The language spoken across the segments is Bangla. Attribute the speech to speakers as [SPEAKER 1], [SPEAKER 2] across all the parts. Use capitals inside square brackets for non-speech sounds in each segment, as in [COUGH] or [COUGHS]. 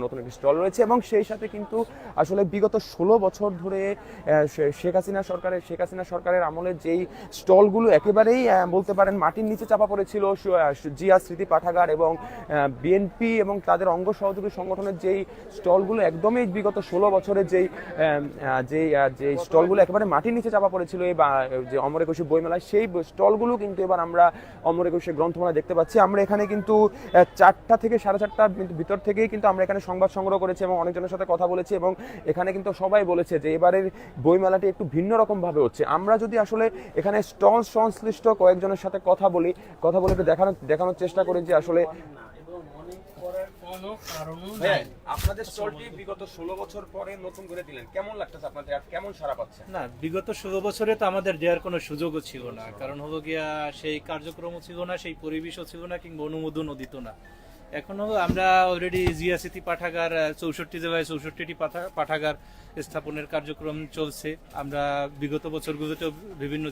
[SPEAKER 1] নতুন একটি স্টল রয়েছে এবং সেই সাথে কিন্তু আসলে বিগত ষোলো বছর ধরে শেখ হাসিনা সরকারের, শেখ হাসিনা সরকারের আমলে যেই স্টলগুলো একেবারেই বলতে পারেন মাটির নিচে চাপা পড়েছিল জিয়া স্মৃতি পাঠাগার এবং বিএনপি এবং তাদের অঙ্গ সহযোগী সংগঠনের যেই স্টলগুলো একদমই বিগত ষোলো বছরের যেই যেই যেই স্টলগুলো একেবারে মাটির নিচে চাপা পড়েছিল, এই যে অমর একুশে বইমেলায়, সেই স্টলগুলো কিন্তু এবার আমরা অমর একুশে গ্রন্থমেলা দেখতে পাচ্ছি। আমরা এখানে কিন্তু চারটা থেকে সাড়ে চারটার ভিতর থেকেই কিন্তু আমরা এখানে সংবাদ সংগ্রহ করেছি এবং অনেকজনের সাথে কথা বলেছি এবং এখানে কিন্তু সবাই বলেছে যে এবারের বইমেলাটি একটু ভিন্ন রকম ভাবে হচ্ছে। আমরা যদি আসলে এখানে স্টল সংশ্লিষ্ট কয়েকজনের সাথে কথা বলি কথা বলে একটু দেখানোর দেখানোর চেষ্টা করি যে আসলে আপনাদের স্টলটি বিগত ষোলো বছর পরে নতুন করে দিলেন। কেমন লাগতেছে আপনাদের? আর কেমন সারা পাচ্ছেন?
[SPEAKER 2] না বিগত ষোলো বছরে তো আমাদের দেওয়ার কোনো সুযোগও ছিল না। কারণ হলো গিয়া সেই কার্যক্রমও ছিল না সেই পরিবেশও ছিল না কিংবা অনুমোদনও দিত না। এখনও আমরা অলরেডি জিয়া স্মৃতি পাঠাগার চৌষট্টি জেলায় চৌষট্টিটি পাঠা- পাঠাগার স্থাপনের কার্যক্রম চলছে। আমরা বিগত বছরগুলোতেও বিভিন্ন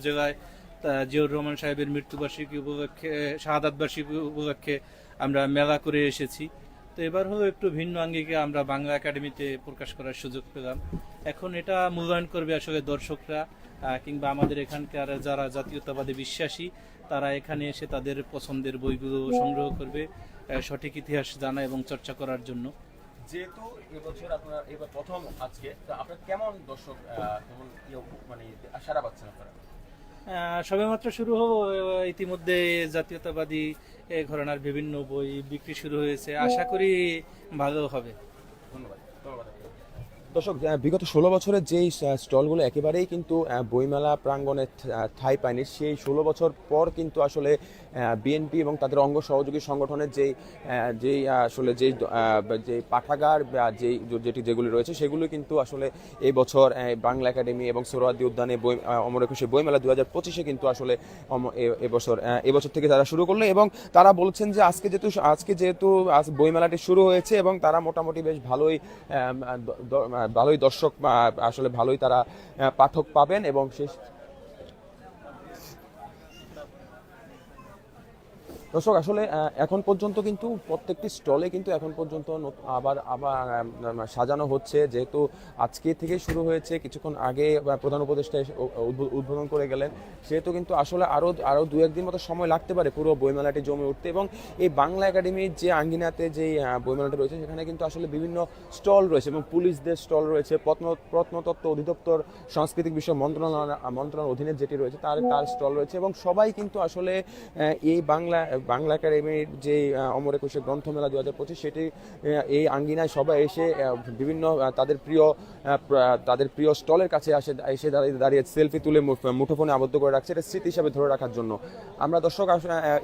[SPEAKER 2] আহ, জিয়াউর রহমান সাহেবের মৃত্যুবার্ষিকী উপলক্ষে শাহাদাত বার্ষিকী উপলক্ষে আমরা মেলা করে এসেছি। তো এবার হলো একটু ভিন্ন আঙ্গিকে আমরা বাংলা একাডেমিতে প্রকাশ করার সুযোগ পেলাম। এখন এটা মূল্যায়ন করবে আসলে দর্শকরা কিংবা আমাদের এখানকার যারা জাতীয়তাবাদী বিশ্বাসী তারা এখানে এসে তাদের পছন্দের বইগুলো সংগ্রহ করবে। সঠিক ইতিহাস জানা এবং চর্চা করার জন্য।
[SPEAKER 1] যেহেতু এবছর আপনার এবার প্রথম আজকে তো আপনার কেমন দর্শক ইয়ে মানে সারা পাচ্ছেন আপনারা?
[SPEAKER 2] সবেমাত্র শুরু হলো আহ, ইতিমধ্যে জাতীয়তাবাদী এ ঘরানার বিভিন্ন বই বিক্রি শুরু হয়েছে। আশা করি ভালো হবে।
[SPEAKER 1] ধন্যবাদ। ধন্যবাদ। দর্শক বিগত ষোলো বছরের যেই স্টলগুলো একেবারেই কিন্তু বইমেলা প্রাঙ্গণে আহ, ঠাঁই পায়নি সেই ষোলো বছর পর কিন্তু আসলে বিএনপি এবং তাদের অঙ্গ সহযোগী সংগঠনের যেই যেই আসলে যেই যেই পাঠাগার বা যেই যে- যেটি যেগুলি রয়েছে সেগুলো কিন্তু আসলে এই বছর বাংলা একাডেমি এবং সোহরাওয়ার্দী উদ্যানে বই অমর একুশে বইমেলা দু হাজার পঁচিশে কিন্তু আসলে এবছর এবছর থেকে তারা শুরু করল এবং তারা বলছেন যে আজকে যেহেতু আজকে যেহেতু বইমেলাটি শুরু হয়েছে এবং তারা মোটামুটি বেশ ভালোই ভালোই দর্শক আসলে ভালোই তারা পাঠক পাবেন এবং শেষ দর্শক আসলে এখন পর্যন্ত কিন্তু প্রত্যেকটি স্টলে কিন্তু এখন পর্যন্ত নত- আবার আবার সাজানো হচ্ছে। যেহেতু আজকে থেকে শুরু হয়েছে কিছুক্ষণ আগে প্রধান উপদেষ্টা উদ্বোধন করে গেলেন। সেহেতু কিন্তু আসলে আরও আরও দু একদিন মতো সময় লাগতে পারে পুরো বইমেলাটি জমে উঠতে। এবং এই বাংলা একাডেমির যে আঙ্গিনাতে যে বইমেলাটি রয়েছে সেখানে কিন্তু আসলে বিভিন্ন স্টল রয়েছে এবং পুলিশদের স্টল রয়েছে। প্রত্ন প্রত্নতত্ত্ব অধিদপ্তর সাংস্কৃতিক বিষয় মন্ত্রণালয় মন্ত্রণালয়ের অধীনে যেটি রয়েছে তার তার স্টল রয়েছে। এবং সবাই কিন্তু আসলে এই বাংলা বাংলা একাডেমির যে অমর একুশে গ্রন্থমেলা দু হাজার পঁচিশ, সেটি এই আঙ্গিনায় সবাই এসে বিভিন্ন তাদের প্রিয় তাদের প্রিয় স্টলের কাছে আসে, এসে দাঁড়িয়ে দাঁড়িয়ে সেলফি তুলে মুঠোফোনে আবদ্ধ করে রাখছে। এটা স্মৃতি হিসাবে ধরে রাখার জন্য। আমরা দর্শক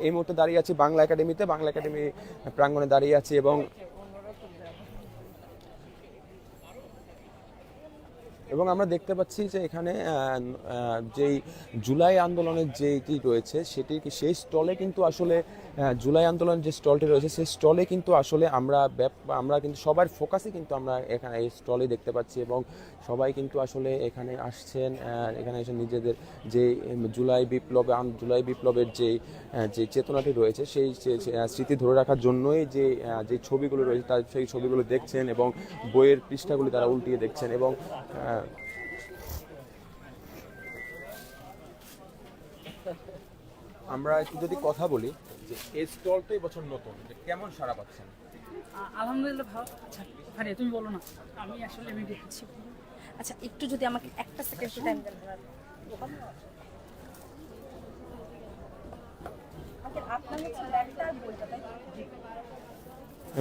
[SPEAKER 1] এই মুহূর্তে দাঁড়িয়ে আছি বাংলা একাডেমিতে। বাংলা একাডেমি প্রাঙ্গণে দাঁড়িয়ে আছি এবং এবং আমরা দেখতে পাচ্ছি যে এখানে যেই জুলাই আন্দোলনের যেটি রয়েছে সেটি সেই স্টলে কিন্তু আসলে জুলাই আন্দোলন যে স্টলটি রয়েছে, সেই স্টলে কিন্তু আসলে আমরা আমরা কিন্তু সবার ফোকাসে কিন্তু আমরা এখানে এই স্টলে দেখতে পাচ্ছি এবং সবাই কিন্তু আসলে এখানে আসছেন এখানে এসে নিজেদের যে জুলাই বিপ্লবে জুলাই বিপ্লবের যে যে চেতনাটি রয়েছে, সেই স্মৃতি ধরে রাখার জন্যই যে যে ছবিগুলো রয়েছে, তার সেই ছবিগুলো দেখছেন এবং বইয়ের পৃষ্ঠাগুলি তারা উল্টিয়ে দেখছেন এবং আমরা একটু যদি কথা বলি যে এই স্টলটা এই বছর নতুন যে কেমন সারা পাচ্ছেন?
[SPEAKER 3] আলহামদুলিল্লাহ ভালো। আচ্ছা ফারিয়া তুমি বলো না। আমি আসলে আমি দেখছি
[SPEAKER 4] আচ্ছা একটু যদি আমাকে একটা সেকেন্ড টাইম দেন। তো?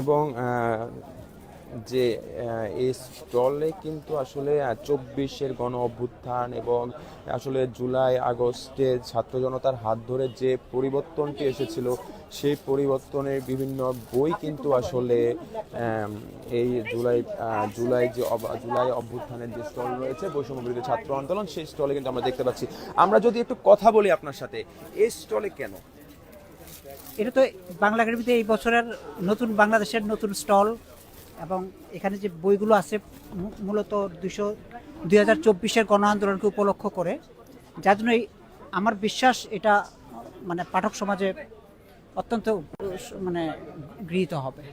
[SPEAKER 1] এবং যে এই স্টলে কিন্তু আসলে চব্বিশের গণ অভ্যুত্থান এবং আসলে জুলাই আগস্টে ছাত্র জনতার হাত ধরে যে পরিবর্তনটি এসেছিল, সেই পরিবর্তনের বিভিন্ন বই কিন্তু আসলে এই জুলাই জুলাই যে জুলাই অভ্যুত্থানের যে স্টল রয়েছে বৈষম্যবিরোধী ছাত্র আন্দোলন, সেই স্টলে কিন্তু আমরা দেখতে পাচ্ছি। আমরা যদি একটু কথা বলি আপনার সাথে, এই স্টলে কেন?
[SPEAKER 5] এটা তো বাংলা একাডেমিতে এই বছরের নতুন বাংলাদেশের নতুন স্টল এবং এখানে যে বইগুলো আছে মূলত দুশো দুই হাজার চব্বিশের গণ আন্দোলনকে উপলক্ষ করে। যার জন্য আমার বিশ্বাস এটা মানে পাঠক সমাজে অত্যন্ত মানে গৃহীত হবে।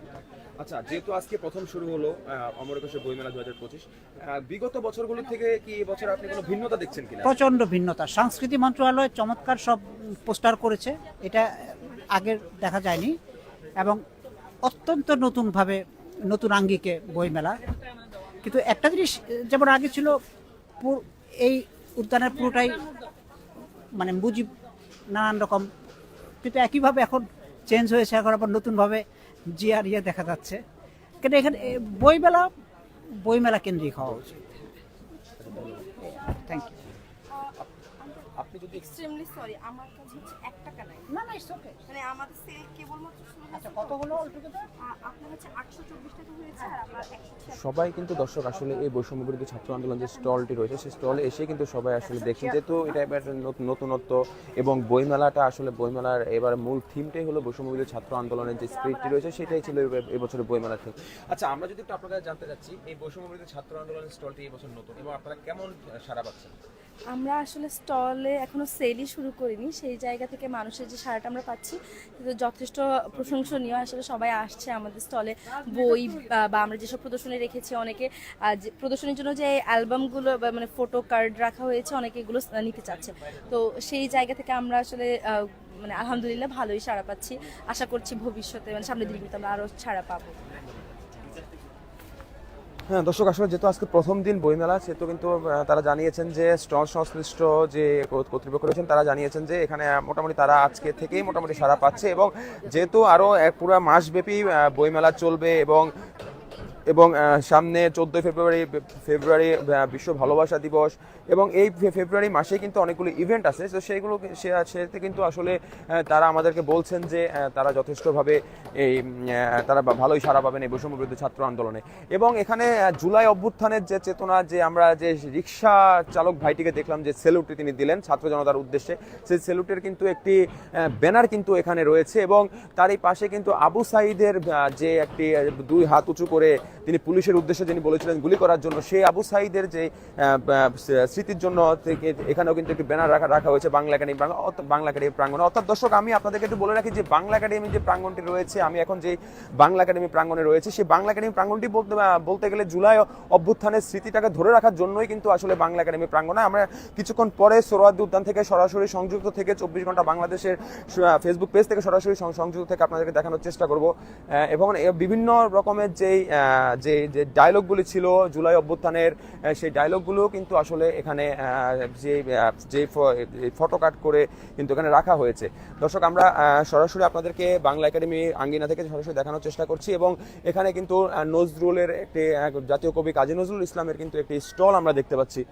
[SPEAKER 1] আচ্ছা যেহেতু আজকে প্রথম শুরু হলো আহ, অমর একুশে বইমেলা দু হাজার পঁচিশ বিগত বছরগুলো থেকে কি এবছর আপনি কোনো ভিন্নতা দেখছেন কিনা?
[SPEAKER 5] প্রচণ্ড ভিন্নতা। সংস্কৃতি মন্ত্রণালয় চমৎকার সব পোস্টার করেছে এটা আগের দেখা যায়নি এবং অত্যন্ত নতুনভাবে নতুন আঙ্গিকে বইমেলা। কিন্তু একটা জিনিস যেমন আগে ছিল এই উদ্যানের পুরোটাই মানে মুজিব নানান রকম। কিন্তু একইভাবে এখন চেঞ্জ হয়েছে এখন আবার নতুনভাবে জিয়ার ইয়ে দেখা যাচ্ছে। কিন্তু এখানে বইমেলা বইমেলা কেন্দ্রিক হওয়া উচিত। থ্যাংক ইউ
[SPEAKER 1] আপনি যদি
[SPEAKER 4] এক্সট্রিমলি সরি আমার কাছে হচ্ছে এক টাকা নাই।
[SPEAKER 5] না না ইটস ওকে
[SPEAKER 4] মানে আমাদের সেল কেবলমাত্র
[SPEAKER 5] আচ্ছা কত হলো
[SPEAKER 4] আপনার হচ্ছে আটশো চব্বিশ টাকা হয়েছে আর আমার
[SPEAKER 1] সবাই কিন্তু দর্শক আসলে এই বৈষম্য বিরোধী ছাত্র আন্দোলন যে স্টলটি রয়েছে সেই স্টলে এসে কিন্তু সবাই আসলে দেখছেন যেহেতু এটা এবার নতুনত্ব এবং বইমেলাটা আসলে বইমেলার এবার মূল থিমটাই হলো বৈষম্য বিরোধী ছাত্র আন্দোলনের যে স্পিরিটটি রয়েছে সেটাই ছিল এবছরের বইমেলার থিম আচ্ছা আমরা যদি একটু আপনার কাছে জানতে চাচ্ছি এই বৈষম্য বিরোধী ছাত্র আন্দোলনের স্টলটি এবছর নতুন এবং আপনারা কেমন সারা পাচ্ছেন?
[SPEAKER 4] আমরা আসলে স্টলে এখনও সেলই শুরু করিনি সেই জায়গা থেকে মানুষের যে সারাটা আমরা পাচ্ছি কিন্তু যথেষ্ট নিয়ে আসলে সবাই আসছে আমাদের স্টলে বই, বা- আমরা যেসব প্রদর্শনী রেখেছি অনেকে প্রদর্শনীর জন্য যে অ্যালবামগুলো মানে ফটো কার্ড রাখা হয়েছে, অনেকে এগুলো নিতে চাচ্ছে। তো সেই জায়গা থেকে আমরা আসলে মানে আলহামদুলিল্লাহ ভালোই সাড়া পাচ্ছি। আশা করছি ভবিষ্যতে মানে সামনের দিনগুলোতে আমরা আরও ছাড়া পাবো।
[SPEAKER 1] হ্যাঁ দর্শক, আসলে যেহেতু আজকে প্রথম দিন বইমেলা, সেহেতু কিন্তু তারা জানিয়েছেন যে স্টল সংশ্লিষ্ট যে কর্তৃপক্ষ রয়েছেন, তারা জানিয়েছেন যে এখানে মোটামুটি তারা আজকে থেকেই মোটামুটি সারা পাচ্ছে এবং যেহেতু আরও এক পুরো মাসব্যাপী বইমেলা চলবে এবং এবং সামনে চোদ্দোই ফেব্রুয়ারি ফেব্রুয়ারি বিশ্ব ভালোবাসা দিবস এবং এই ফেব্রুয়ারি মাসে কিন্তু অনেকগুলো ইভেন্ট আছে। তো সেইগুলো সে- সেতে কিন্তু আসলে তারা আমাদেরকে বলছেন যে তারা যথেষ্টভাবে এই তারা ভালোই সারা পাবেন এই বৈষম্য বিরুদ্ধে ছাত্র আন্দোলনে। এবং এখানে জুলাই অভ্যুত্থানের যে চেতনা, যে আমরা যে রিক্সা চালক ভাইটিকে দেখলাম যে সেলুটটি তিনি দিলেন ছাত্র জনতার উদ্দেশ্যে, সেই সেলুটের কিন্তু একটি ব্যানার কিন্তু এখানে রয়েছে এবং তার এই পাশে কিন্তু আবু সাইদের যে একটি দুই হাত উঁচু করে তিনি পুলিশের উদ্দেশ্যে যিনি বলেছিলেন গুলি করার জন্য সেই আবু সাইদের যে স্মৃতির জন্য থেকে এখানেও কিন্তু একটি ব্যানার রাখা রাখা হয়েছে বাংলা একাডেমি বাংলা একাডেমি প্রাঙ্গণে। অর্থাৎ দর্শক, আমি আপনাদেরকে একটু বলে রাখি যে বাংলা একাডেমি যে প্রাঙ্গণটি রয়েছে, আমি এখন যে বাংলা একাডেমি প্রাঙ্গণে রয়েছে, সেই বাংলা একাডেমি প্রাঙ্গণটি বলতে বলতে গেলে জুলাই অভ্যুত্থানের স্মৃতিটাকে ধরে রাখার জন্যই কিন্তু আসলে বাংলা একাডেমি প্রাঙ্গণে। আমরা কিছুক্ষণ পরে সোরাদি উদ্যান থেকে সরাসরি সংযুক্ত থেকে চব্বিশ ঘণ্টা বাংলাদেশের ফেসবুক পেজ থেকে সরাসরি সংযুক্ত থেকে আপনাদেরকে দেখানোর চেষ্টা করব। এবং বিভিন্ন রকমের যেই যে যে ডায়লগগুলি ছিল জুলাই অভ্যুত্থানের সেই ডায়লগগুলো কিন্তু আসলে এখানে যে যে ফটো কাট করে কিন্তু এখানে রাখা হয়েছে। দর্শক, আমরা সরাসরি আপনাদেরকে বাংলা একাডেমি আঙ্গিনা থেকে সরাসরি দেখানোর চেষ্টা করছি এবং এখানে কিন্তু নজরুলের একটি জাতীয় কবি কাজী নজরুল ইসলামের কিন্তু একটি স্টল আমরা দেখতে পাচ্ছি।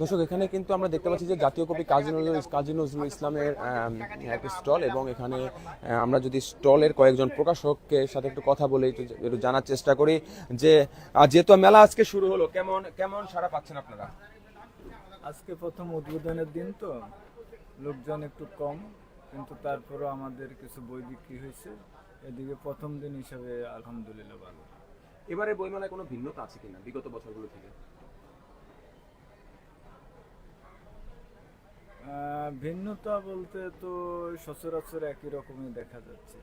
[SPEAKER 1] দর্শক এখানে কিন্তু আমরা দেখতে পাচ্ছি যে জাতীয় কবি কাজী নজরুল কাজী নজরুল ইসলামের একটি স্টল এবং এখানে আমরা যদি স্টলের কয়েকজন প্রকাশকের সাথে একটু কথা বলে একটু একটু জানার চেষ্টা করি যে যেহেতু মেলা আজকে শুরু হলো কেমন কেমন সারা পাচ্ছেন আপনারা?
[SPEAKER 6] আজকে প্রথম উদ্বোধনের দিন তো লোকজন একটু কম কিন্তু তারপরও আমাদের কিছু বই বিক্রি হয়েছে। এদিকে প্রথম দিন হিসাবে আলহামদুলিল্লাহ ভালো।
[SPEAKER 1] এবারে বইমেলায় কোনো ভিন্নতা আছে কিনা বিগত বছরগুলো থেকে?
[SPEAKER 6] ভিন্নতা বলতে তো সচরাচর একই রকমই দেখা যাচ্ছে।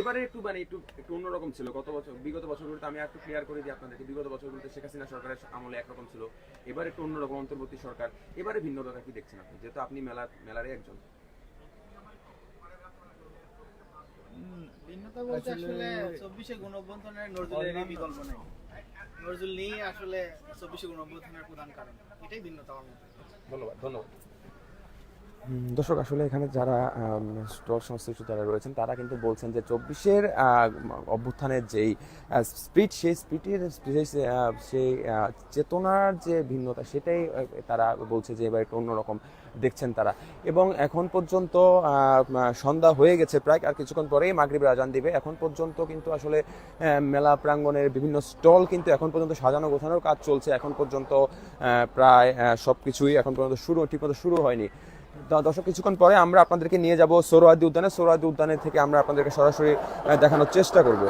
[SPEAKER 1] এবারে একটু মানে একটু একটু অন্যরকম ছিল। গত বছর বিগত বছরগুলোতে আমি একটু ক্লিয়ার করে দিই আপনাদেরকে। বিগত বছরগুলোতে শেখ হাসিনা সরকারের আমলে একরকম ছিল। এবার একটু অন্যরকম অন্তর্বর্তী সরকার। এবারে ভিন্নতা কি দেখছেন আপনি? যেহেতু আপনি মেলার মেলারই একজন।
[SPEAKER 7] ভিন্নতা বলতে আসলে চব্বিশে গণ অভ্যন্তরের নজরুলের বিকল্প নেই। নজরুল নিয়ে আসলে চব্বিশে গণ অভ্যন্তরের প্রধান কারণ। এটাই ভিন্নতা আমার মতে।
[SPEAKER 1] ধন্যবাদ দর্শক, আসলে এখানে যারা স্টল সংশ্লিষ্ট যারা রয়েছেন, তারা কিন্তু বলছেন যে চব্বিশের অভ্যুত্থানের যেই স্পিড, সেই স্পিডের, সেই চেতনার যে ভিন্নতা, সেটাই তারা বলছে যে এবার একটু অন্যরকম দেখছেন তারা। এবং এখন পর্যন্ত সন্ধ্যা হয়ে গেছে প্রায়, আর কিছুক্ষণ পরেই মাগরিবের আজান দিবে। এখন পর্যন্ত কিন্তু আসলে মেলা প্রাঙ্গণের বিভিন্ন স্টল কিন্তু এখন পর্যন্ত সাজানো গোছানোর কাজ চলছে। এখন পর্যন্ত প্রায় সব কিছুই এখন পর্যন্ত শুরু, ঠিকমতো শুরু হয়নি। দর্শক, কিছুক্ষণ পরে আমরা আপনাদেরকে নিয়ে যাব সোরোয়াদি উদ্যানে। সোরোয়াদি উদ্যানের থেকে আমরা আপনাদেরকে সরাসরি দেখানোর চেষ্টা করব।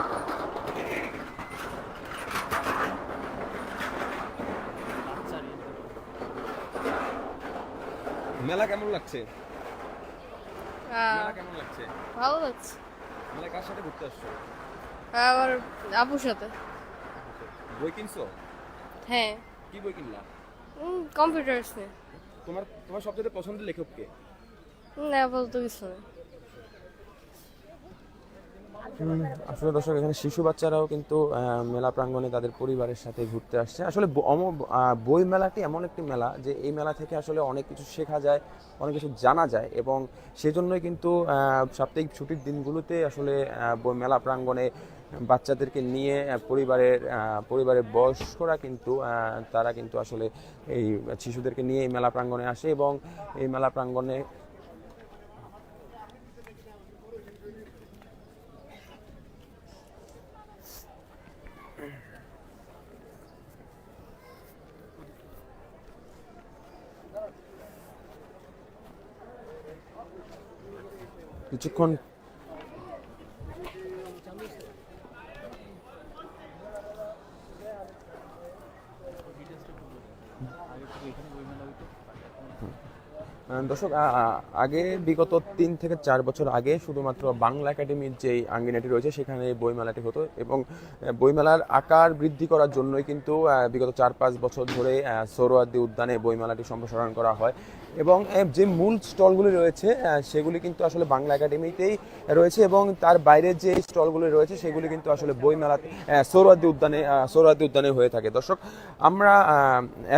[SPEAKER 1] মেলা কেমন লাগছে? মেলা কেমন লাগছে?
[SPEAKER 8] ভালো লাগছে।
[SPEAKER 1] মেলা কার সাথে ঘুরতে আসছো?
[SPEAKER 8] আমার আপুর সাথে।
[SPEAKER 1] বই কিনছো?
[SPEAKER 8] হ্যাঁ।
[SPEAKER 1] কি বই কিনলা?
[SPEAKER 8] কম্পিউটার
[SPEAKER 1] তোমার তোমার সবচেয়ে পছন্দের লেখক কে?
[SPEAKER 8] না বলতো কিছু নেই।
[SPEAKER 1] আসলে দর্শক, এখানে শিশু বাচ্চারাও কিন্তু মেলা প্রাঙ্গণে তাদের পরিবারের সাথে ঘুরতে আসছে। আসলে বই মেলাটি এমন একটি মেলা যে এই মেলা থেকে আসলে অনেক কিছু শেখা যায়, অনেক কিছু জানা যায় এবং সেজন্যই কিন্তু সাপ্তাহিক ছুটির দিনগুলোতে আসলে বই মেলা প্রাঙ্গণে বাচ্চাদেরকে নিয়ে পরিবারের পরিবারের বয়স্করা কিন্তু তারা কিন্তু আসলে এই শিশুদেরকে নিয়ে এই মেলা প্রাঙ্গণে আসে এবং এই মেলা প্রাঙ্গণে কিছুক্ষণ দর্শক আগে বিগত তিন থেকে চার বছর আগে শুধুমাত্র বাংলা একাডেমির যেই আঙ্গিনাটি রয়েছে, সেখানে বইমেলাটি হতো এবং বইমেলার আকার বৃদ্ধি করার জন্যই কিন্তু বিগত চার পাঁচ বছর ধরে সৌরওয়ার্দী উদ্যানে বইমেলাটি সম্প্রসারণ করা হয় এবং যে মূল স্টলগুলি রয়েছে সেগুলি কিন্তু আসলে বাংলা একাডেমিতেই রয়েছে এবং তার বাইরে যে স্টলগুলি রয়েছে, সেগুলি কিন্তু আসলে বইমেলা সৌরওয়ার্দী উদ্যানে সৌরওয়ার্দী উদ্যানে হয়ে থাকে। দর্শক, আমরা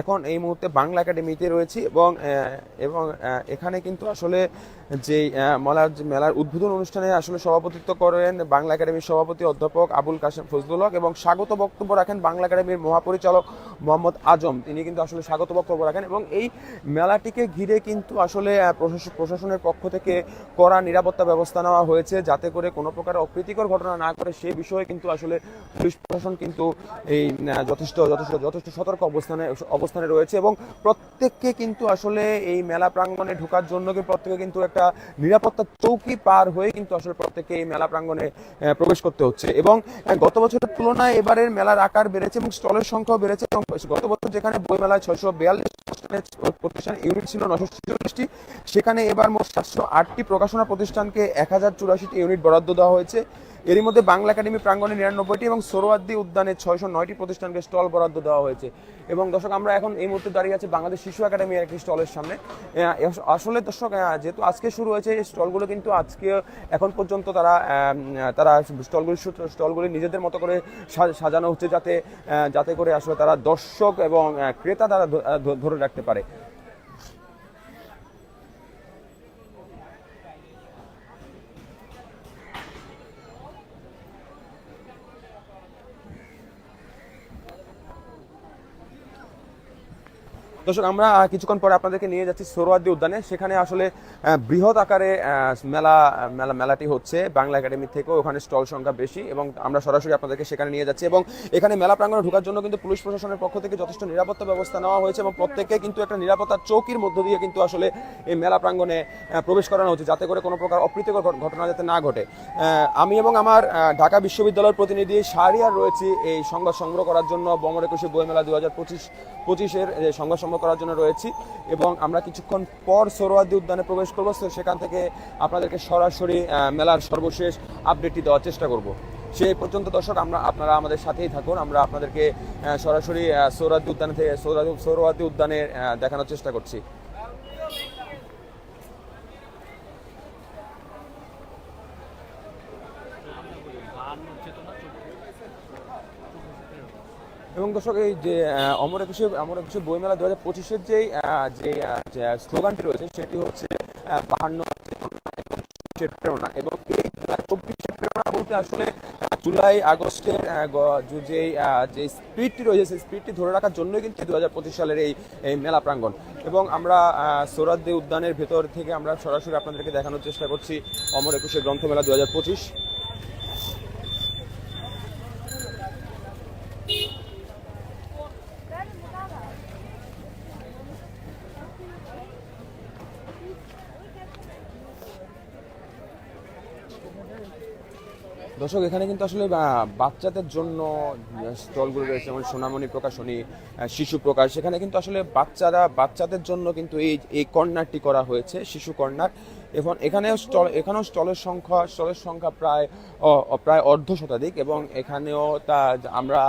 [SPEAKER 1] এখন এই মুহূর্তে বাংলা একাডেমিতে রয়েছি এবং এবং এখানে কিন্তু আসলে যে মেলার মেলার উদ্বোধন অনুষ্ঠানে আসলে সভাপতিত্ব করেন বাংলা একাডেমির সভাপতি অধ্যাপক আবুল কাশেম ফজলুল হক এবং স্বাগত বক্তব্য রাখেন বাংলা একাডেমির মহাপরিচালক মোহাম্মদ আজম। তিনি কিন্তু আসলে স্বাগত বক্তব্য রাখেন এবং এই মেলাটিকে ঘিরে কিন্তু আসলে প্রশাসনের পক্ষ থেকে কড়া নিরাপত্তা ব্যবস্থা নেওয়া হয়েছে যাতে করে কোনো প্রকার অপ্রীতিকর ঘটনা না করে সে বিষয়ে কিন্তু আসলে পুলিশ প্রশাসন কিন্তু এই যথেষ্ট যথেষ্ট যথেষ্ট সতর্ক অবস্থানে অবস্থানে রয়েছে এবং প্রত্যেককে কিন্তু আসলে এই মেলা প্রাঙ্গণে ঢোকার জন্য প্রত্যেকে কিন্তু একটা নিরাপত্তা চৌকি পার হয়ে কিন্তু আসলে প্রত্যেকে এই মেলা প্রাঙ্গণে প্রবেশ করতে হচ্ছে। এবং গত বছরের তুলনায় এবারের মেলার আকার বেড়েছে এবং স্টলের সংখ্যাও বেড়েছে। এবং গত বছর যেখানে বই বইমেলায় ছয়শো বিয়াল্লিশ প্রতিষ্ঠান ইউনিট ছিল নশো ছেচল্লিশটি, সেখানে এবার মোট সাতশো আটটি প্রকাশনা প্রতিষ্ঠানকে এক হাজার চুরাশিটি ইউনিট বরাদ্দ দেওয়া হয়েছে। এরই মধ্যে বাংলা একাডেমি প্রাঙ্গণে নিরানব্বইটি এবং সোরোয়াদ্দি উদ্যানে ছয়শো নয়টি প্রতিষ্ঠানকে স্টল বরাদ্দ দেওয়া হয়েছে। এবং দর্শক, আমরা এখন এই মুহূর্তে দাঁড়িয়ে আছি বাংলাদেশ শিশু একাডেমির একটি স্টলের সামনে। আসলে দর্শক যেহেতু আজকে শুরু হয়েছে, এই স্টলগুলো কিন্তু আজকে, এখন পর্যন্ত তারা তারা স্টলগুলি স্টলগুলি নিজেদের মতো করে সাজানো হচ্ছে যাতে যাতে করে আসলে তারা দর্শক এবং ক্রেতা তারা ধরে রাখতে পারে। দর্শক, আমরা কিছুক্ষণ পরে আপনাদেরকে নিয়ে যাচ্ছি সোরোয়ার্দী উদ্যানে। সেখানে আসলে বৃহৎ আকারে মেলা মেলা, মেলাটি হচ্ছে। বাংলা একাডেমি থেকেও ওখানে স্টল সংখ্যা বেশি এবং আমরা সরাসরি আপনাদেরকে সেখানে নিয়ে যাচ্ছি এবং এখানে মেলা প্রাঙ্গণে ঢোকার জন্য কিন্তু পুলিশ প্রশাসনের পক্ষ থেকে যথেষ্ট নিরাপত্তা ব্যবস্থা নেওয়া হয়েছে এবং প্রত্যেককে কিন্তু একটা নিরাপত্তার চৌকির মধ্য দিয়ে কিন্তু আসলে এই মেলা প্রাঙ্গণে প্রবেশ করানো হচ্ছে যাতে করে কোনো প্রকার অপ্রীতিকর ঘট- ঘটনা যাতে না ঘটে। আমি এবং আমার ঢাকা বিশ্ববিদ্যালয়ের প্রতিনিধি শাহরিয়ার রয়েছি এই সংবাদ সংগ্রহ করার জন্য। বমর একুশে বইমেলা দু হাজার পঁচিশ, পঁচিশের সংবাদ সংগ্রহ করার জন্য রয়েছি এবং আমরা কিছুক্ষণ পর সরোয়াদি উদ্যানে প্রবেশ করব। তো সেখান থেকে আপনাদেরকে সরাসরি মেলার সর্বশেষ আপডেটটি দেওয়ার চেষ্টা করব। সেই পর্যন্ত দর্শক, আমরা আপনারা আমাদের সাথেই থাকুন। আমরা আপনাদেরকে সরাসরি সৌরাদি উদ্যানে থেকে সৌরাদি- উদ্যানে দেখানোর চেষ্টা করছি। এবং দর্শক, এই যে অমর একুশে অমর একুশে বইমেলা দু হাজার পঁচিশের যে যে স্লোগানটি রয়েছে সেটি হচ্ছে বাহান্ন প্রেরণা। এবং এই চব্বিশের প্রেরণা বলতে আসলে জুলাই আগস্টের যে- যে স্পিডটি রয়েছে, সেই স্পিডটি ধরে রাখার জন্যই কিন্তু দু হাজার পঁচিশ সালের এই এই মেলা প্রাঙ্গণ। এবং আমরা সোরাদ্দি উদ্যানের ভেতর থেকে আমরা সরাসরি আপনাদেরকে দেখানোর চেষ্টা করছি অমর একুশে গ্রন্থমেলা দু হাজার পঁচিশ। দর্শক, এখানে কিন্তু আসলে বাচ্চাদের জন্য স্টলগুলো রয়েছে, যেমন সোনামণি প্রকাশনী শিশু প্রকাশ। সেখানে কিন্তু আসলে বাচ্চারা, বাচ্চাদের জন্য কিন্তু এই এই কর্নারটি করা হয়েছে, শিশু কর্নার। এবং এখানেও স্টল, এখানেও স্টলের সংখ্যা স্টলের সংখ্যা প্রায় প্রায় অর্ধ শতাধিক। এবং এখানেও তা, আমরা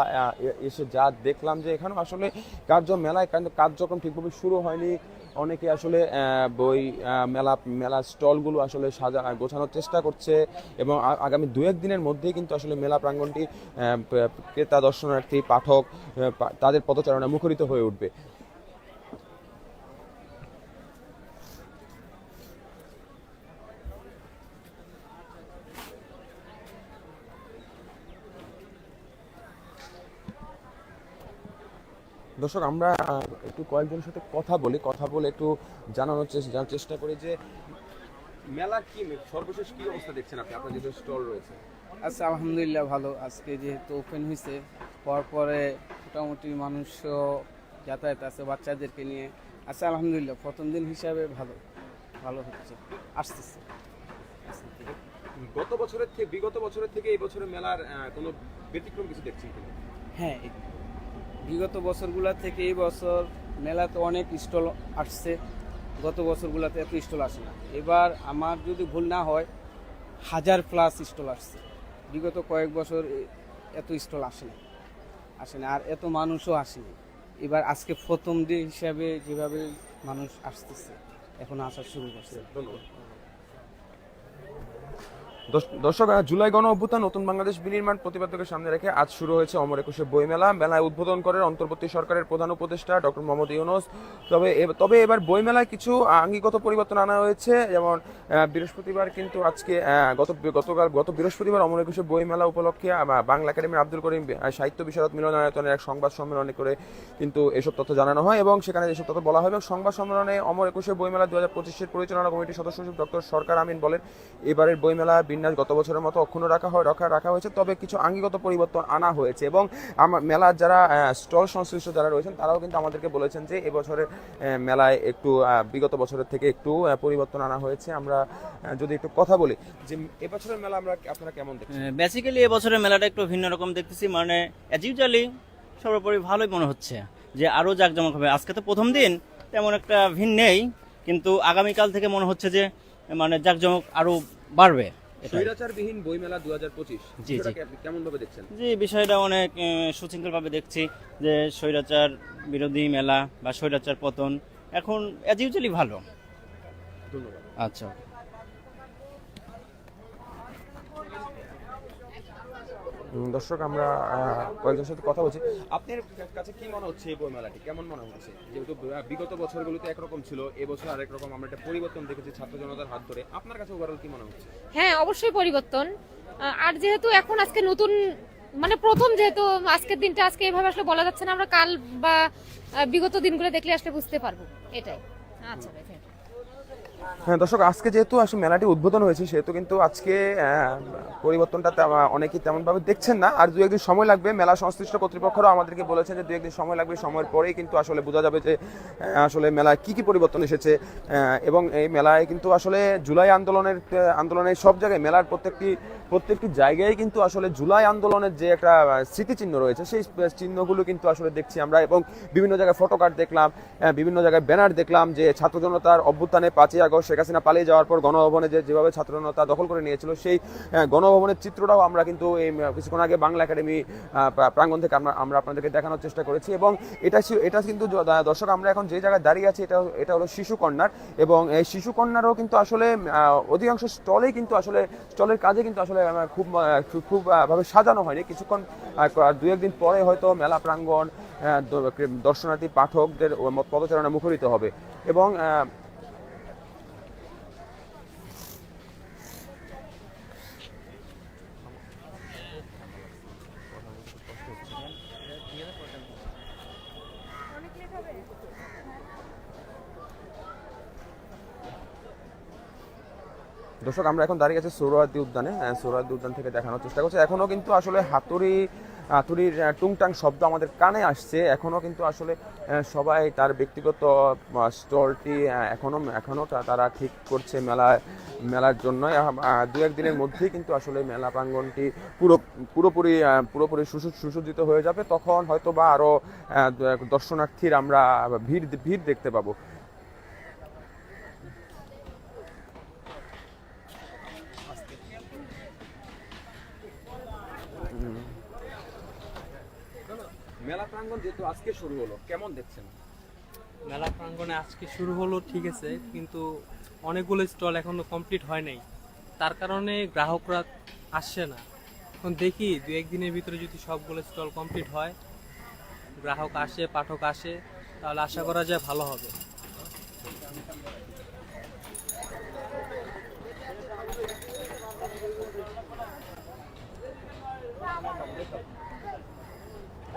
[SPEAKER 1] এসে যা দেখলাম যে, এখানেও আসলে কার্য মেলায় কার্য- কার্যক্রম ঠিকভাবে শুরু হয়নি। অনেকে আসলে বই মেলা মেলা স্টলগুলো আসলে সাজা, গোছানোর চেষ্টা করছে এবং আগামী দু এক দিনের মধ্যেই কিন্তু আসলে মেলা প্রাঙ্গণটি ক্রেতা, দর্শনার্থী, পাঠক তাদের পদচারণা মুখরিত হয়ে উঠবে। দর্শক আমরা একটু কয়েকজনের সাথে কথা বলি কথা বলে একটু জানানোর চেষ্টা জানার চেষ্টা করি যে মেলা কি সর্বশেষ কি অবস্থা দেখছেন আপনি? আপনার যেহেতু স্টল রয়েছে।
[SPEAKER 9] আচ্ছা আলহামদুলিল্লাহ ভালো। আজকে যেহেতু ওপেন হয়েছে হওয়ার পরে মোটামুটি মানুষ যাতায়াত আছে বাচ্চাদেরকে নিয়ে। আচ্ছা আলহামদুলিল্লাহ প্রথম দিন হিসাবে ভালো ভালো হচ্ছে আসতেছে।
[SPEAKER 1] গত বছরের থেকে বিগত বছরের থেকে এই বছরের মেলার কোনো ব্যতিক্রম কিছু দেখছেন
[SPEAKER 9] হ্যাঁ বিগত বছরগুলা থেকে এই বছর মেলাতে অনেক স্টল আসছে। গত বছরগুলোতে এত স্টল আসে না। এবার আমার যদি ভুল না হয়, হাজার প্লাস স্টল আসছে। বিগত কয়েক বছর এত স্টল আসে না আসে না আর এত মানুষও আসেনি এবার আজকে প্রথম দিন হিসাবে যেভাবে মানুষ আসতেছে, এখন আসা শুরু করছে।
[SPEAKER 1] ধন্যবাদ। দর্শক জুলাই গণ অভ্যুত্থান, নতুন বাংলাদেশ বিনির্মাণ প্রতিপাদ্যকে সামনে রেখে আজ শুরু হয়েছে অমর একুশে বইমেলা। মেলায় উদ্বোধন করেন অন্তর্বর্তী সরকারের প্রধান উপদেষ্টা ডক্টর মোহাম্মদ ইউনুস। তবে তবে এবার বইমেলায় কিছু আঙ্গিগত পরিবর্তন আনা হয়েছে। যেমন বৃহস্পতিবার কিন্তু আজকে গত গতকাল গত বৃহস্পতিবার অমর একুশে বইমেলা উপলক্ষে বাংলা একাডেমির আব্দুল করিম সাহিত্য বিশারদ মিলনায়তনের এক সংবাদ সম্মেলনে করে কিন্তু এসব তথ্য জানানো হয় এবং সেখানে এসব তথ্য বলা হয় এবং সংবাদ সম্মেলনে অমর একুশে বইমেলা দু হাজার পঁচিশের পরিচালনা কমিটির সদস্য ডক্টর সরকার আমিন বলেন, এবারের বইমেলা বিন্যাস গত বছরের মতো অক্ষুণ্ণ রাখা হয় রাখা রাখা হয়েছে। তবে কিছু আঙ্গিগত পরিবর্তন আনা হয়েছে এবং আমার মেলার যারা স্টল সংশ্লিষ্ট যারা রয়েছেন, তারাও কিন্তু আমাদেরকে বলেছেন যে এবছরের মেলায় একটু বিগত বছরের থেকে একটু পরিবর্তন আনা হয়েছে। আমরা যদি একটু কথা বলি যে এবছরের মেলা আমরা আপনারা কেমন দেখছেন?
[SPEAKER 10] বেসিক্যালি এবছরের মেলাটা একটু ভিন্ন রকম দেখতেছি। মানে অ্যাজ ইউজুয়ালি সর্বোপরি ভালোই মনে হচ্ছে যে আরও জাঁকজমক হবে। আজকে তো প্রথম দিন, তেমন একটা ভিন নেই, কিন্তু আগামীকাল থেকে মনে হচ্ছে যে মানে জাঁকজমক আরও বাড়বে।
[SPEAKER 1] স্বৈরাচারবিহীন বইমেলা দু হাজার পঁচিশ
[SPEAKER 10] জি, জি।
[SPEAKER 1] কেমন ভাবে দেখছেন?
[SPEAKER 10] যে বিষয়টা অনেক সুশৃঙ্খলভাবে দেখছি যে স্বৈরাচার বিরোধী মেলা বা স্বৈরাচার পতন এখন অ্যাজ ইউজুয়ালি ভালো।
[SPEAKER 1] ধন্যবাদ।
[SPEAKER 10] আচ্ছা।
[SPEAKER 1] দর্শক, আমরা কয়েকজনের সাথে কথা বলছি। আপনার কাছে কি মনে হচ্ছে এই বইমেলাটি? কেমন মনে হচ্ছে? যেহেতু বিগত বছরগুলোতে একরকম ছিল, এবছর আরেক রকম আমরা একটা পরিবর্তন দেখেছি ছাত্র জনতার হাত ধরে। আপনার কাছে ওভারঅল কি মনে হচ্ছে?
[SPEAKER 11] হ্যাঁ অবশ্যই পরিবর্তন। আর যেহেতু এখন আজকে নতুন মানে প্রথম যেহেতু আজকের দিনটা আজকে এভাবে আসলে বলা যাচ্ছে না, আমরা কাল বা বিগত দিনগুলো দেখলে আসলে বুঝতে পারব, এটাই। আচ্ছা.
[SPEAKER 1] হ্যাঁ দর্শক, আজকে যেহেতু আসলে মেলাটি উদ্বোধন হয়েছে, সেহেতু কিন্তু আজকে পরিবর্তনটা অনেকেই তেমনভাবে দেখছেন না। আর দু একদিন সময় লাগবে, মেলা সংশ্লিষ্ট কর্তৃপক্ষরাও আমাদেরকে বলেছেন যে দু একদিন সময় লাগবে, সময়ের পরেই কিন্তু আসলে বোঝা যাবে যে আসলে মেলায় কি কি পরিবর্তন এসেছে এবং এই মেলায় কিন্তু আসলে জুলাই আন্দোলনের আন্দোলনের সব জায়গায় মেলার প্রত্যেকটি প্রত্যেকটি জায়গায় কিন্তু আসলে জুলাই আন্দোলনের যে একটা স্মৃতিচিহ্ন রয়েছে, সেই চিহ্নগুলো কিন্তু আসলে দেখছি আমরা এবং বিভিন্ন জায়গায় ফটো কার্ড দেখলাম বিভিন্ন জায়গায় ব্যানার দেখলাম যে ছাত্র জনতার অভ্যুত্থানে পাঁচই আগস্ট শেখ হাসিনা পালিয়ে যাওয়ার পর গণভবনে যে যেভাবে ছাত্র জনতা দখল করে নিয়েছিল, সেই গণভবনের চিত্রটাও আমরা কিন্তু এই কিছুক্ষণ আগে বাংলা একাডেমি প্রাঙ্গণ থেকে আমরা আমরা আপনাদেরকে দেখানোর চেষ্টা করেছি এবং এটা এটা কিন্তু দর্শক আমরা এখন যে জায়গায় দাঁড়িয়ে আছি এটা এটা হলো শিশু কর্নার এবং এই শিশু কর্নারও কিন্তু আসলে অধিকাংশ স্টলেই কিন্তু আসলে স্টলের কাজে কিন্তু আসলে খুব খুব খুব ভাবে সাজানো হয়নি। কিছুক্ষণ দু একদিন পরে হয়তো মেলা প্রাঙ্গণ দর্শনার্থী, পাঠকদের পদচারণা মুখরিত হবে। এবং দর্শক, আমরা এখন দাঁড়িয়ে আছি সৌরাদি উদ্যানে। সৌরাদি উদ্যান থেকে দেখানোর চেষ্টা করছি। এখনও কিন্তু আসলে হাতুড়ি, হাতুড়ির টুংটাং শব্দ আমাদের কানে আসছে। এখনও কিন্তু আসলে সবাই তার ব্যক্তিগত স্টলটি এখনও এখনও এখনও তারা ঠিক করছে মেলা, মেলার জন্য দু একদিনের মধ্যেই কিন্তু আসলে মেলা প্রাঙ্গনটি পুরো, পুরোপুরি পুরোপুরি সুসু- সুসজ্জিত হয়ে যাবে। তখন হয়তো বা আরও দর্শনার্থীর আমরা ভিড় ভিড় দেখতে পাবো। মেলা প্রাঙ্গন যেহেতু আজকে শুরু হলো, কেমন দেখছেন?
[SPEAKER 12] মেলা প্রাঙ্গনে আজকে শুরু হলো, ঠিক আছে, কিন্তু অনেকগুলো স্টল এখনও কমপ্লিট হয় নাই। তার কারণে গ্রাহকরা আসছে না। এখন দেখি, দু একদিনের ভিতরে যদি সবগুলো স্টল কমপ্লিট হয়, গ্রাহক আসে, পাঠক আসে, তাহলে আশা করা যায় ভালো হবে।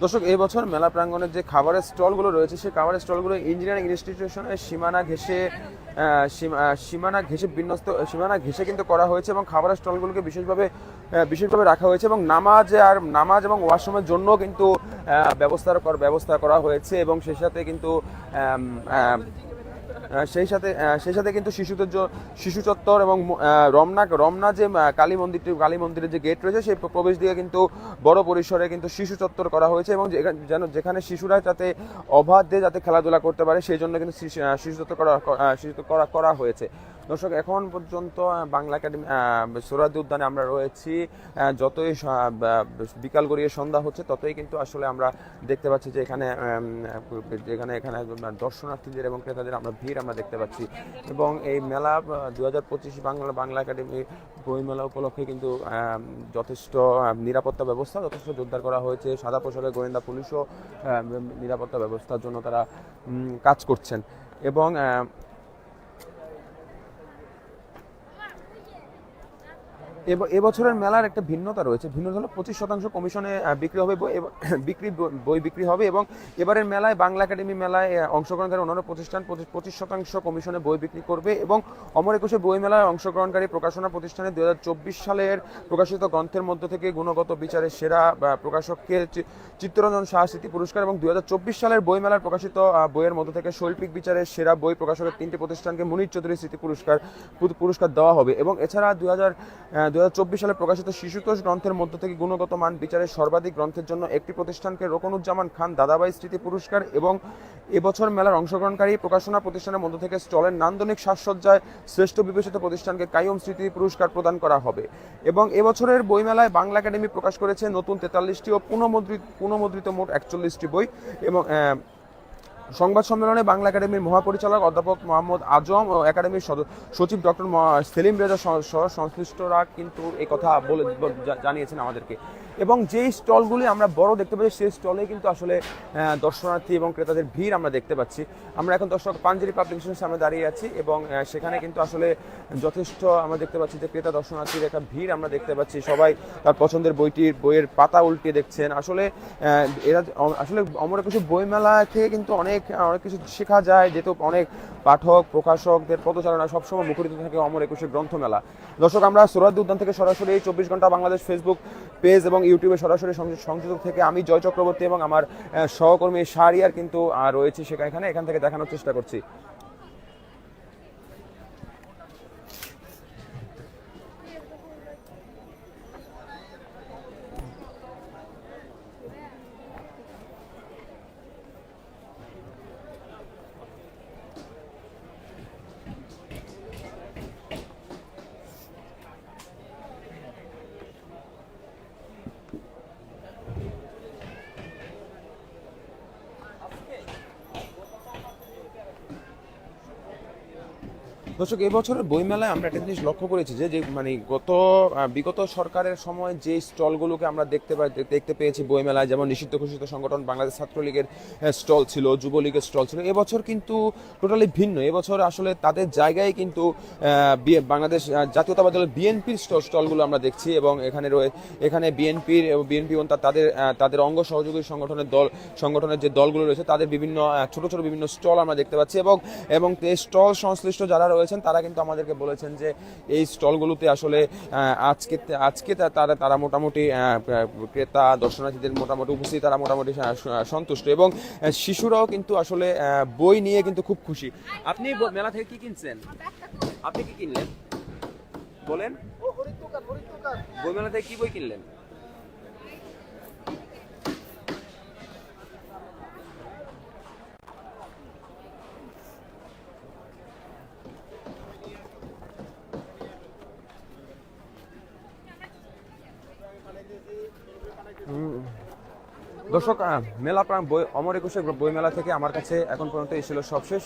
[SPEAKER 1] দর্শক এই বছর মেলা প্রাঙ্গণের যে খাবারের স্টলগুলো রয়েছে সেই খাবারের স্টলগুলো ইঞ্জিনিয়ারিং ইনস্টিটিউশনের সীমানা আহ, সীমানা ঘেসে বিন্যস্ত সীমানা ঘেসে কিন্তু করা হয়েছে এবং খাবারের স্টলগুলোকে বিশেষভাবে বিশেষভাবে রাখা হয়েছে এবং নামাজ আর নামাজ এবং ওয়াশরুমের জন্য কিন্তু ব্যবস্থার ব্যবস্থা করা হয়েছে এবং সেই সাথে কিন্তু সেই সাথে সেই সাথে কিন্তু শিশুদের শিশু চত্বর এবং রমনা রমনা যে কালী মন্দিরটি, কালী মন্দিরের যে গেট রয়েছে, সেই প্রবেশ দিয়ে কিন্তু বড় পরিসরে কিন্তু শিশু চত্বর করা হয়েছে এবং যেন, যেখানে শিশুরা যাতে অবাধে যাতে খেলাধুলা করতে পারে, সেই জন্য কিন্তু শিশু চত্বর করা করা হয়েছে। দর্শক, এখন পর্যন্ত বাংলা একাডেমি সোরাদি উদ্যানে আমরা রয়েছি। যতই বিকাল গড়িয়ে সন্ধ্যা হচ্ছে, ততই কিন্তু আসলে আমরা দেখতে পাচ্ছি যে এখানে যেখানে এখানে দর্শনার্থীদের এবং ক্রেতাদের আমরা ভিড় আমরা দেখতে পাচ্ছি। এবং এই মেলা দু হাজার পঁচিশ বাংলা বাংলা একাডেমি বই মেলা উপলক্ষে কিন্তু যথেষ্ট নিরাপত্তা ব্যবস্থা যথেষ্ট জোরদার করা হয়েছে। সাদা পোশাকে গোয়েন্দা পুলিশও নিরাপত্তা ব্যবস্থার জন্য তারা কাজ করছেন। এবং আহ, এব- এবছরের মেলার একটা ভিন্নতা রয়েছে। ভিন্নতা হলো পঁচিশ শতাংশ কমিশনে বিক্রি হবে [COUGHS] বিক্রি বই বিক্রি হবে এবং এবারের মেলায় বাংলা একাডেমি মেলায় অংশগ্রহণকারী অন্যান্য প্রতিষ্ঠান পঁচিশ শতাংশ কমিশনে বই বিক্রি করবে এবং অমর একুশে বই মেলায় অংশগ্রহণকারী প্রকাশনা প্রতিষ্ঠানে দু হাজার চব্বিশ সালের প্রকাশিত গ্রন্থের মধ্য থেকে গুণগত বিচারে সেরা প্রকাশককে চিত্তরঞ্জন শাহ স্মৃতি পুরস্কার এবং দু হাজার চব্বিশ সালের বই মেলার প্রকাশিত বইয়ের মধ্য থেকে শৈল্পিক বিচারে সেরা বই প্রকাশকের তিনটি প্রতিষ্ঠানকে মুনির চৌধুরী স্মৃতি পুরস্কার পুরস্কার দেওয়া হবে এবং এছাড়া দু হাজার দুহাজার চব্বিশ সালে প্রকাশিত শিশুতোষ গ্রন্থের মধ্য থেকে গুণগত মান বিচারে সর্বাধিক গ্রন্থের জন্য একটি প্রতিষ্ঠানকে রোকনুজ্জামান খান দাদাবাই স্মৃতি পুরস্কার এবং এবছর মেলার অংশগ্রহণকারী প্রকাশনা প্রতিষ্ঠানের মধ্য থেকে স্টলের নান্দনিক সাজসজ্জায় শ্রেষ্ঠ বিবেচিত প্রতিষ্ঠানকে কাইয়ম স্মৃতি পুরস্কার প্রদান করা হবে। এবং এবছরের বইমেলায় বাংলা একাডেমি প্রকাশ করেছে নতুন তেতাল্লিশটি ও পুনঃমুদ্রিত পুনঃমুদ্রিত মোট একচল্লিশটি বই এবং সংবাদ সম্মেলনে বাংলা একাডেমির মহাপরিচালক অধ্যাপক মোহাম্মদ আজম ও একাডেমির সচিব ডক্টর সেলিম রেজা সহ সংশ্লিষ্টরা কিন্তু এই কথা বলে জানিয়েছেন আমাদেরকে। এবং যেই স্টলগুলি আমরা বড় দেখতে পাচ্ছি, সেই স্টলে কিন্তু আসলে দর্শনার্থী এবং ক্রেতাদের ভিড় আমরা দেখতে পাচ্ছি। আমরা এখন দর্শক পাঞ্জেরি পাবলিকেশনের সামনে দাঁড়িয়ে আছি এবং সেখানে কিন্তু আসলে যথেষ্ট আমরা দেখতে পাচ্ছি যে ক্রেতা দর্শনার্থীর একটা ভিড় আমরা দেখতে পাচ্ছি। সবাই তার পছন্দের বইটির, বইয়ের পাতা উল্টে দেখছেন। আসলে এরা, আসলে অমর কিছু বইমেলা থেকে কিন্তু অনেক অনেক কিছু শেখা যায়, যেহেতু অনেক পাঠক, প্রকাশকদের পদচারণা সবসময় মুখরিত থাকে অমর একুশে গ্রন্থমেলা। দর্শক, আমরা সুরাদ উদ্যান থেকে সরাসরি এই চব্বিশ ঘণ্টা বাংলাদেশ ফেসবুক পেজ এবং ইউটিউবে সরাসরি সংযোগ- থেকে আমি জয় চক্রবর্তী এবং আমার সহকর্মী শাহরিয়ার কিন্তু রয়েছে সেখানে এখান থেকে দেখানোর চেষ্টা করছি। দর্শক, এবছরের বইমেলায় আমরা একটা জিনিস লক্ষ্য করেছি যে মানে গত বিগত সরকারের সময় যে স্টলগুলোকে আমরা দেখতে পাই দেখতে পেয়েছি বইমেলায়, যেমন নিষিদ্ধ ঘোষিত সংগঠন বাংলাদেশ ছাত্রলীগের স্টল ছিল, যুবলীগের স্টল ছিল, এবছর কিন্তু টোটালি ভিন্ন। এবছর আসলে তাদের জায়গায় কিন্তু বাংলাদেশ জাতীয়তাবাদী দলের বিএনপির স্টল স্টলগুলো আমরা দেখছি এবং এখানে রয়ে, এখানে বিএনপির বিএনপি এবং তাদের তাদের অঙ্গ সহযোগী সংগঠনের দল, সংগঠনের যে দলগুলো রয়েছে, তাদের বিভিন্ন ছোট ছোট বিভিন্ন স্টল আমরা দেখতে পাচ্ছি এবং এবং স্টল সংশ্লিষ্ট যারা রয়েছেন তারা কিন্তু আমাদেরকে বলেছেন যে এই স্টলগুলোতে আসলে আজকে আজকে তারা তারা মোটামুটি ক্রেতা, দর্শনার্থীদের মোটামুটি উপস্থিতি, তারা মোটামুটি সন্তুষ্ট এবং শিশুরাও কিন্তু আসলে বই নিয়ে কিন্তু খুব খুশি। আপনি মেলা থেকে কি কিনছেন? আপনি কি কিনলেন? বলেন। বই মেলা থেকে কি বই কিনলেন? দর্শক মেলা প্রাণ বই, অমর একুশে বই মেলা থেকে আমার কাছে এখন পর্যন্ত এই ছিল সবশেষ।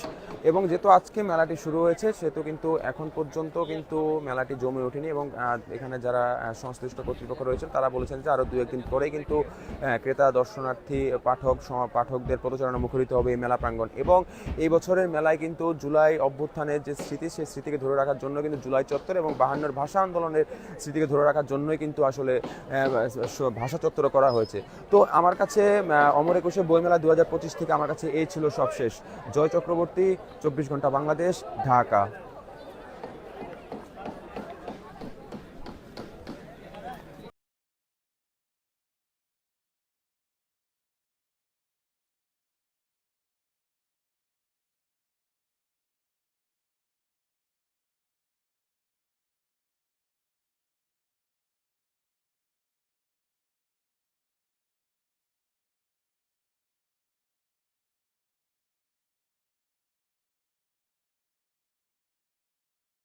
[SPEAKER 1] এবং যেহেতু আজকে মেলাটি শুরু হয়েছে, সেহেতু কিন্তু এখন পর্যন্ত কিন্তু মেলাটি জমে ওঠেনি এবং এখানে যারা সংশ্লিষ্ট কর্তৃপক্ষ রয়েছেন, তারা বলেছেন যে আরও দু একদিন পরেই কিন্তু ক্রেতা, দর্শনার্থী, পাঠক পাঠকদের পদচারণা মুখরিত হবে এই মেলা প্রাঙ্গণ। এবং এই বছরের মেলায় কিন্তু জুলাই অভ্যুত্থানের যে স্মৃতি সেই স্মৃতিকে ধরে রাখার জন্য কিন্তু জুলাই চত্বর এবং বাহান্নর ভাষা আন্দোলনের স্মৃতিকে ধরে রাখার জন্যই কিন্তু আসলে ভাষা চত্বর করা হয়েছে। তো আমার কাছে আহ, অমর একুশে বইমেলা দু হাজার পঁচিশ থেকে আমার কাছে এই ছিল সবশেষ। জয় চক্রবর্তী চব্বিশ ঘণ্টা বাংলাদেশ ঢাকা।